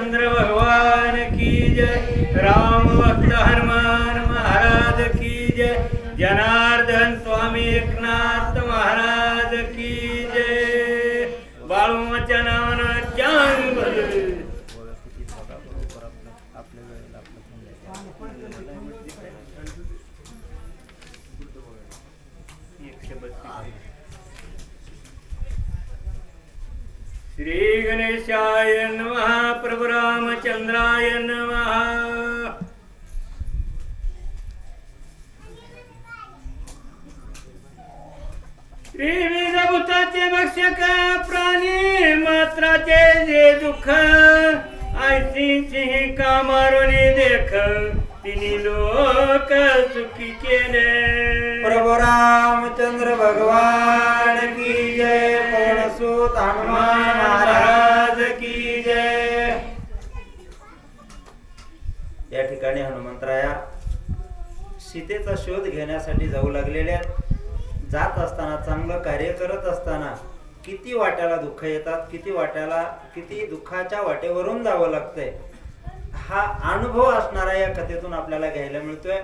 चंद्र भगवान की जय राम भक्त हनुमान महाराज की जय जनार्दन स्वामी एकनाथ महाराज की जय बाळूमाच्या नावानं चांग भलं. श्री गणेशाय नमः प्रभु रामचंद्राय नमः। श्री भक्षक प्राणी मात्राचे जे दुःख आयसी सिंह का मारून देख तिनी लोक सुखी केले. प्रभुरामचंद्र भगवान की जय. हनुमान महाराज की जय. या ठिकाणी हनुमंतराया सीतेचा शोध घेण्यासाठी जाऊ लागलेले जात असताना चांगलं कार्य करत असताना किती वाट्याला दुःख येतात किती वाट्याला किती दुःखाच्या वाटेवरून जावं लागतंय. हा अनुभव असणारा या कथेतून आपल्याला घ्यायला मिळतोय.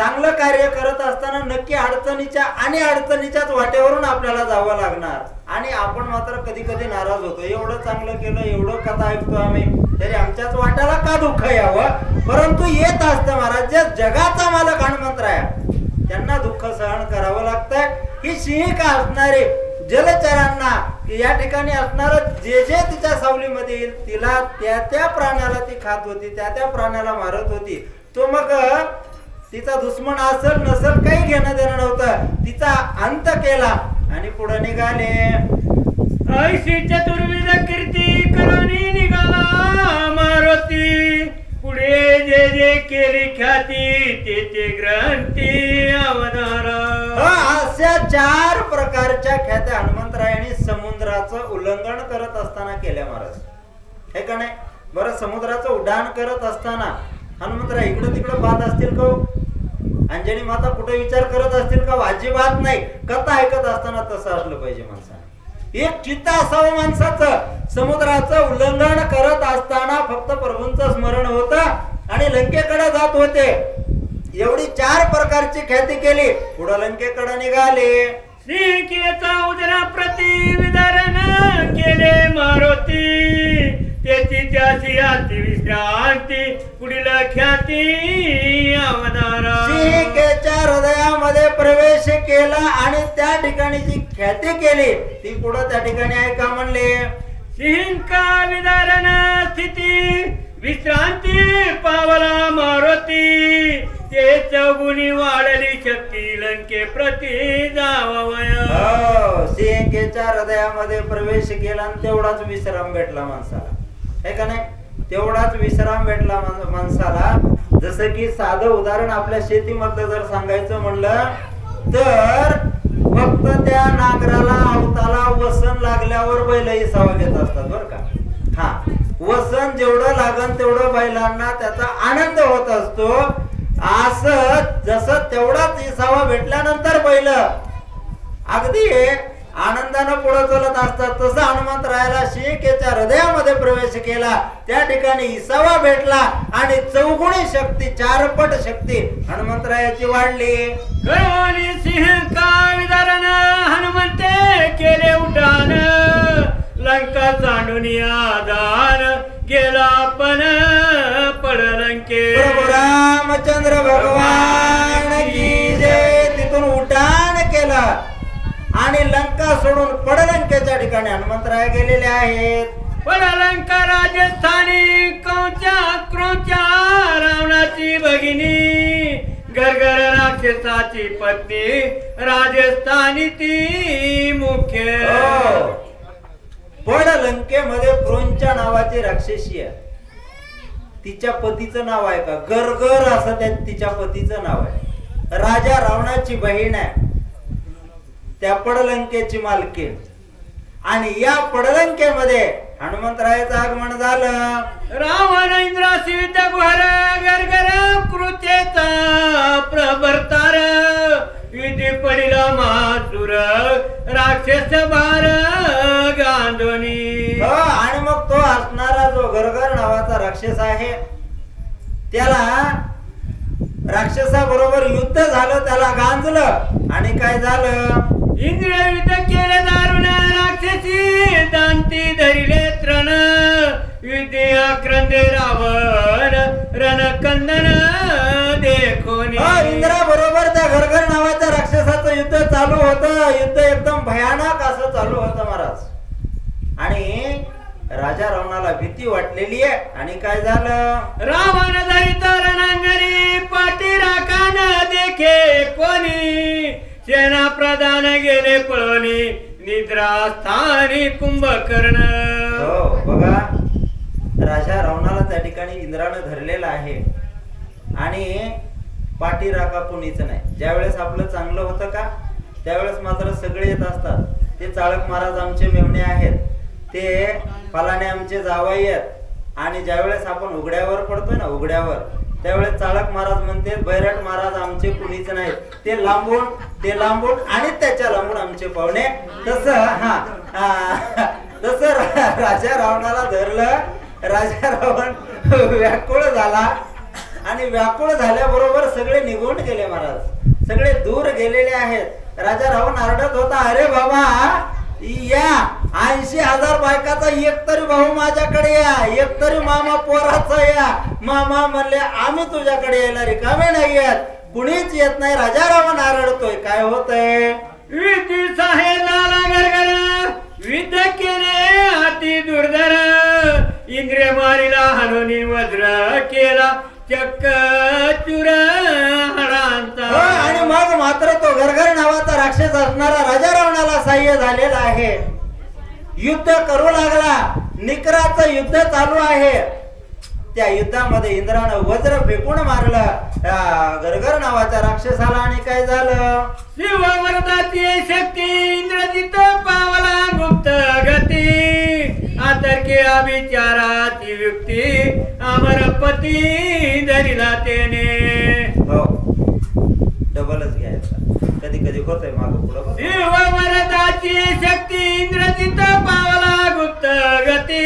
चांगलं कार्य करत असताना नक्की अडचणीच्या आणि अडचणीच्याच वाटेवरून आपल्याला जावं लागणार. आणि आपण मात्र कधी कधी नाराज होतो. एवढं चांगलं केलं एवढं कथा ऐकतो आम्ही तरी आमच्याच वाट्याला का दुःख यावं? परंतु येत असतं महाराज जे जगाचा मालक हनुमंतराया त्यांना दुःख सहन करावं लागतंय. ही सिंहिका असणारे जलचरांना या ठिकाणी असणार जे जे तिच्या सावलीमध्ये येईल तिला त्या त्या प्राण्याला ती खात होती त्या त्या प्राण्याला मारत होती. तो मग तिचा दुश्मन असल नसल काही घेणं देणं नव्हतं. तिचा अंत केला आणि पुढे निघाले. ऐशी चतुर्विध कीर्ती करोनी निघाला मारुती. पुढे जे जे केली ख्याती ते ते ग्रंथी अवतारा. ह, अशा चार प्रकारच्या ख्यात्या हनुमंतरायांनी समुद्राचं उल्लंघन करत असताना केल्या महाराज. हे का नाही? बरं समुद्राचं उड्डाण करत असताना हनुमंतराय इकडं तिकडं पाहत असतील का हो? अंजनी माता कुठे विचार करत असतील का? अजिबात नाही. कथा ऐकत असताना तसं असलं पाहिजे माणसाने एक चित्त असावं माणसाचं. समुद्राचं उल्लंघन करत असताना फक्त प्रभूंचं स्मरण होत आणि लंकेकडे जात होते. एवढी चार प्रकारची ख्याती केली. पुढं लंकेकडे निघाले. सिंकेचा उजरा प्रति विदारण केले मारुती. त्याची त्याची अति विश्रांती पुढील ख्याती अवतारा. सीकेच्या हृदयामध्ये प्रवेश केला आणि त्या ठिकाणी जी ख्याती केली ती पुढं त्या ठिकाणी ऐका म्हणले? सिंका विदारण स्थिती विश्रांती पावला मारुती. ते चौगुणी वाढली शक्ती लंके प्रति जावया हो, सीकेच्या हृदयामध्ये प्रवेश केला आणि तेवढाच विश्राम भेटला माणसाला. हे का नाही? तेवढाच विश्राम भेटला माणसाला. जसं की साधं उदाहरण आपल्या शेतीमधलं जर सांगायचं म्हणलं तर फक्त त्या नांगराला अवताला वसन लागल्यावर बैल इसावा घेत असतात बर का. हा. वसन जेवढं लागन तेवढं बैलांना त्याचा आनंद होत असतो. असं जसं तेवढाच इसावा भेटल्यानंतर बैल. अगदी आनंदानं पुढे चलत असतात. तसं हनुमंत रायाला शिकेच्या हृदयामध्ये प्रवेश केला. त्या ठिकाणी इसावा भेटला आणि चौगुणी शक्ती चारपट शक्ती हनुमंतरायाची वाढली. गणवानी सिंह का विदारण हनुमंते केले उड्डाण. लंका चांडून दान गेला पण लंका सोडून पडलंकेच्या ठिकाणी हनुमंतराय गेलेले आहेत. पडलंका राजस्थानी कौच्या क्रोच्या रावणाची भगिनी गरगर राक्षसाची पत्नी राजस्थानी ती मुख्य. हो. पण लंकेमध्ये क्रोंच्या नावाची राक्षसी आहे तिच्या पतीचं नाव आहे का? गरगर असं त्या तिच्या पतीचं नाव आहे. राजा रावणाची बहीण आहे. त्या पडलंकेची मालकीण आणि या पडलंकेमध्ये हनुमंतरायाचं आगमन झालं. रावण इंद्रासी विद्या गुहर गरगर कृत्येचा प्रभर्तार. विधी पडिला महासुर दूर राक्षस भार गांधोनी. हो, आणि मग तो असणारा जो गरगर नावाचा राक्षस आहे त्याला राक्षसाबरोबर युद्ध झालं त्याला गांजलं. आणि काय झालं? इंद्र युद्ध केले दारुण राक्षसी दांती धरिले तृण. युद्धे आक्रंदे रावण रणकंदन देखोनी इंद्रा बरोबर त्या घरघर नावाच्या राक्षसाचं युद्ध चालू होतं. युद्ध एकदम भयानक असं चालू होतं महाराज. आणि राजा रावणाला भीती वाटलेली आहे. आणि काय झालं? रावण धरित सेना प्रधान गेले पळवणी निद्रास्थानी कुंभकर्ण. हो बघा राजा रावणाला त्या ठिकाणी इंद्रानं धरलेलं आहे. आणि पाठी राखा कोणीच नाही. ज्यावेळेस आपलं चांगलं होतं का त्यावेळेस मात्र सगळे येत असतात. ते चाळक महाराज आमचे मेवणे आहेत. ते फलाने आमचे जावाई आहेत. आणि ज्यावेळेस आपण उघड्यावर पडतोय ना उघड्यावर त्यावेळेस चाळक महाराज म्हणते बैराट महाराज आमचे कुणीच नाही ते लांबून ते लांबून आणि त्याच्या लांबून आमचे पाहुणे तस हा तस राजा रावणाला धरलं. राजा रावण व्याकुळ झाला आणि व्याकुळ झाल्याबरोबर सगळे निघून गेले महाराज. सगळे दूर गेलेले आहेत. राजा रावण आरडत होता अरे बाबा या ऐंशी हजार बायकाचा एक तरी भाऊ माझ्याकडे या एक तरी मामा पोराचा या. मामा म्हणले आम्ही तुझ्याकडे यायला रिकामे नाही येत कुणीच येत नाही. राजा रावण आरडतोय काय होतंय? विधी साहेब झाला गरगर विद्ध केले अति दुर्धर. इंद्रिय मारिला हनुनी वज्र केला चक्क चुर हो, आणि मग मात्र तो घरघर नावाचा राक्षस असणारा राजा सहाय्य झालेला आहे. युद्ध करू लागला. निकराचं युद्ध चालू आहे. त्या युद्धामध्ये इंद्रानं वज्र फेकून मारलं. घरघर नावाच्या राक्षसाला आणि काय झालं? शक्ती इंद्रजित पावला गुप्त गती. आतर्के अभिचाराची युक्ती. अमरपती धरिला तेने. डबलच घ्यायचा. कधी कधी होतंय माग पुढं शक्ती इंद्रजित पावला गुप्त गती.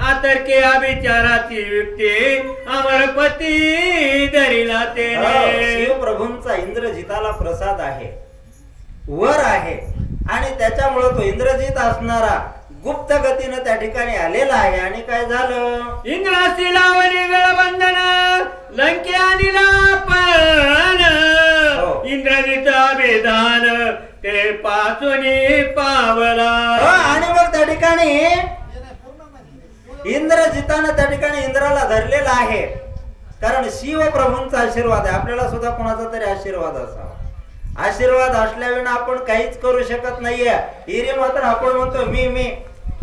आतर्के अभिचाराची युक्ती अमरपती धरिला तेने. शिवप्रभूंचा इंद्रजिताला प्रसाद आहे. वर आहे. आणि त्याच्यामुळे तो इंद्रजित असणारा गुप्त गतीनं त्या ठिकाणी आलेला आहे. आणि काय झालं? इंद्रासी लावणी गळबंधन लंके आणि. इंद्रजित विधान ते पाचुनी पावला. हो, आणि मग त्या ठिकाणी इंद्रजितानं त्या ठिकाणी इंद्राला धरलेला आहे. कारण शिव प्रभूंचा आशीर्वाद आहे. आपल्याला सुद्धा कोणाचा तरी आशीर्वाद असावा. आशीर्वाद असल्याविना आपण काहीच करू शकत नाहीये. हिरे मात्र आपण म्हणतो मी मी.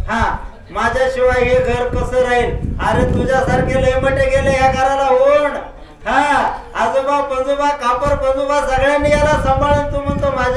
हा माझ्याशिवाय हे घर कसं राहील? अरे तुझ्यासारखे लय मोठे गेले या हा आजोबा पंजोबा कापर पंजोबा सगळ्यांनी याला सांभाळून तू म्हणतो माझे